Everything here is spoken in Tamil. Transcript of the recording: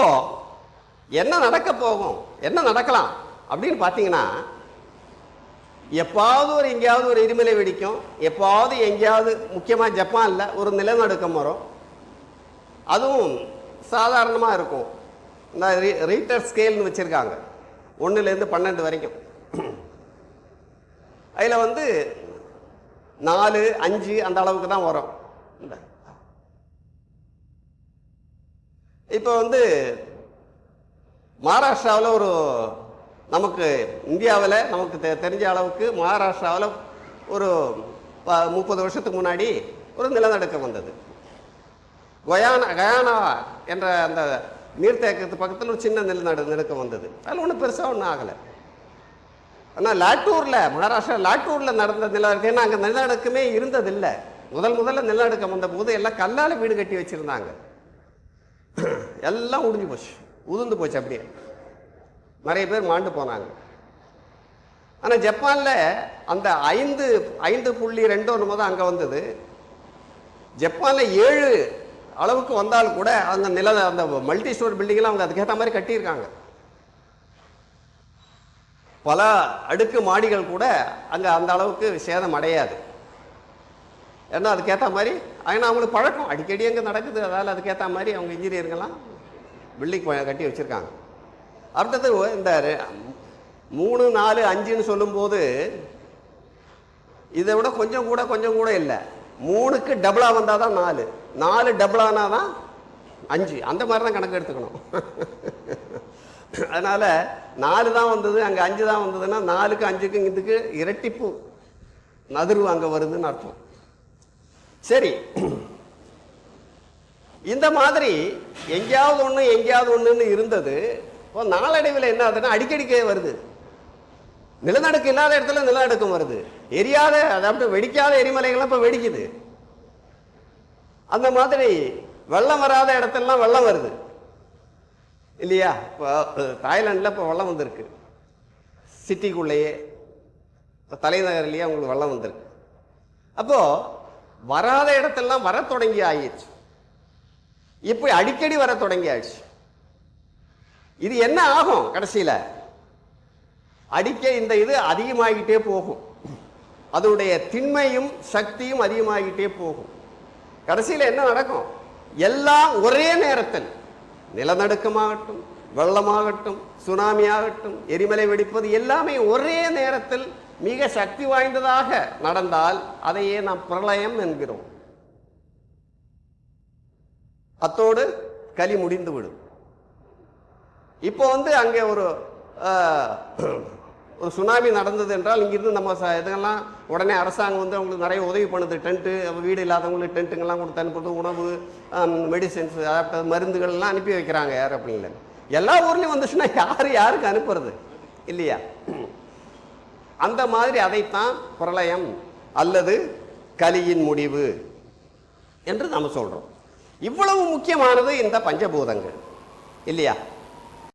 அப்போ என்ன நடக்க போகும்? என்ன நடக்கலாம்? அப்படின்னு பார்த்தீங்கன்னா எப்பாவது ஒரு எங்கேயாவது ஒரு எரிமலை வெடிக்கும். எப்பாவது எங்கேயாவது முக்கியமாக ஜப்பானில் ஒரு நிலநடுக்கம் வரும். அதுவும் சாதாரணமாக இருக்கும். இந்த ரீட்டர் ஸ்கேல்னு வச்சுருக்காங்க. ஒன்றுலேருந்து பன்னெண்டு வரைக்கும். அதில் வந்து நாலு அஞ்சு அந்த அளவுக்கு தான் வரும். இந்த இப்போ வந்து மகாராஷ்டிராவில் ஒரு நமக்கு இந்தியாவில் நமக்கு தெ தெரிஞ்ச அளவுக்கு மகாராஷ்டிராவில் ஒரு ப முப்பது வருஷத்துக்கு முன்னாடி ஒரு நிலநடுக்கம் வந்தது. கயானா கயானா என்ற அந்த நீர்த்தேக்கத்து பக்கத்தில் ஒரு சின்ன நிலநடு நடுக்கம் வந்தது. அதில் ஒன்றும் பெருசாக ஒன்றும் ஆகலை. ஆனால் லாட்டூரில் மகாராஷ்டிரா லாட்டூரில் நடந்த நிலநடுக்கம் ஏன்னா அங்கே நிலநடுக்கமே இருந்ததில்லை. முதல் முதல்ல நிலநடுக்கம் வந்த போது எல்லாம் கல்லால் வீடு கட்டி வச்சுருந்தாங்க. எல்லாம் உடிஞ்சு போச்சு. உதிர்ந்து போச்சு அப்படியே. நிறைய பேர் மாண்டு போனாங்க. ஆனால் ஜப்பானில் அந்த ஐந்து ஐந்து புள்ளி ரெண்டு ஒன்று தான் அங்கே வந்தது. ஜப்பானில் ஏழு அளவுக்கு வந்தாலும் கூட அந்த நில அந்த மல்டி ஸ்டோர் பில்டிங்லாம் அவங்க அதுக்கேற்ற மாதிரி கட்டியிருக்காங்க. பல அடுக்கு மாடிகள் கூட அங்கே அந்த அளவுக்கு சேதம் அடையாது. ஏன்னா அதுக்கேற்ற மாதிரி ஏன்னா அவங்களுக்கு பழக்கம். அடிக்கடி அங்கே நடக்குது. அதால் அதுக்கேற்ற மாதிரி அவங்க இன்ஜினியருங்கெல்லாம் பில்டிங் கட்டி வச்சுருக்காங்க. அடுத்தது இந்த மூணு நாலு அஞ்சுன்னு சொல்லும்போது இதை விட கொஞ்சம் கூட கொஞ்சம் கூட இல்லை. மூணுக்கு டபுளாக வந்தால் தான் நாலு. நாலு டபுளானா தான் அஞ்சு. அந்த மாதிரி தான் கணக்கு எடுத்துக்கணும். அதனால் நாலு தான் வந்தது அங்கே அஞ்சு தான் வந்ததுன்னா நாலுக்கு அஞ்சுக்கு இதுக்கு இரட்டிப்பு நதிர்வு அங்கே வருதுன்னு அர்த்தம். சரி. இந்த மாதிரி எங்கேயாவது ஒன்று எங்கேயாவது ஒன்றுன்னு இருந்தது. இப்போ நாளடைவில் என்ன ஆகுதுன்னா அடிக்கடிக்கே வருது. நிலநடுக்கம் இல்லாத இடத்துல நிலநடுக்கம் வருது. எரியாத அதாவது வெடிக்காத எரிமலைகள்லாம் இப்போ வெடிக்குது. அந்த மாதிரி வெள்ளம் வராத இடத்துலலாம் வெள்ளம் வருது. இல்லையா? இப்போ தாய்லாண்டில் இப்போ வெள்ளம் வந்திருக்கு. சிட்டிக்குள்ளேயே இப்போ தலைநகர்லேயே அவங்களுக்கு வெள்ளம் வந்திருக்கு. அப்போது வராத இடத்தெல்லாம் வர தொடங்கி ஆயிடுச்சு. இப்போ அடிக்கடி வர தொடங்கியாச்சு. இது என்ன ஆகும் கடைசியில்? அடிக்க இந்த இது அதிகமாகிட்டே போகும். அதனுடைய திண்மையும் சக்தியும் அதிகமாகிட்டே போகும். கடைசியில் என்ன நடக்கும்? எல்லாம் ஒரே நேரத்தில் நிலநடுக்கமாகட்டும் வெள்ளமாகட்டும் சுனாமி ஆகட்டும் எரிமலை வெடிப்பது எல்லாமே ஒரே நேரத்தில் மிக சக்தி வாய்ந்ததாக நடந்தால் அதையே நாம் பிரளயம் என்கிறோம். அத்தோடு களி முடிந்து விடும். இப்போ வந்து அங்கே ஒரு ஒரு சுனாமி நடந்தது என்றால் இங்கிருந்து நம்ம ச- இதெல்லாம் உடனே அரசாங்கம் வந்து அவங்களுக்கு நிறைய உதவி பண்ணுது. டென்ட்டு வீடு இல்லாதவங்களுக்கு டென்ட்டுங்கெல்லாம் கொடுத்து அனுப்புறது உணவு மெடிசின்ஸ் அதாவது மருந்துகள்லாம் அனுப்பி வைக்கிறாங்க யார் அப்படிங்கள எல்லா ஊர்லேயும் வந்துச்சுன்னா யார் யாருக்கு அனுப்புறது? இல்லையா? அந்த மாதிரி அதைத்தான் பிரளயம் அல்லது கலியின் முடிவு என்று நாம் சொல்கிறோம் இவ்வளவு முக்கியமானது இந்த பஞ்சபூதங்கள். இல்லையா?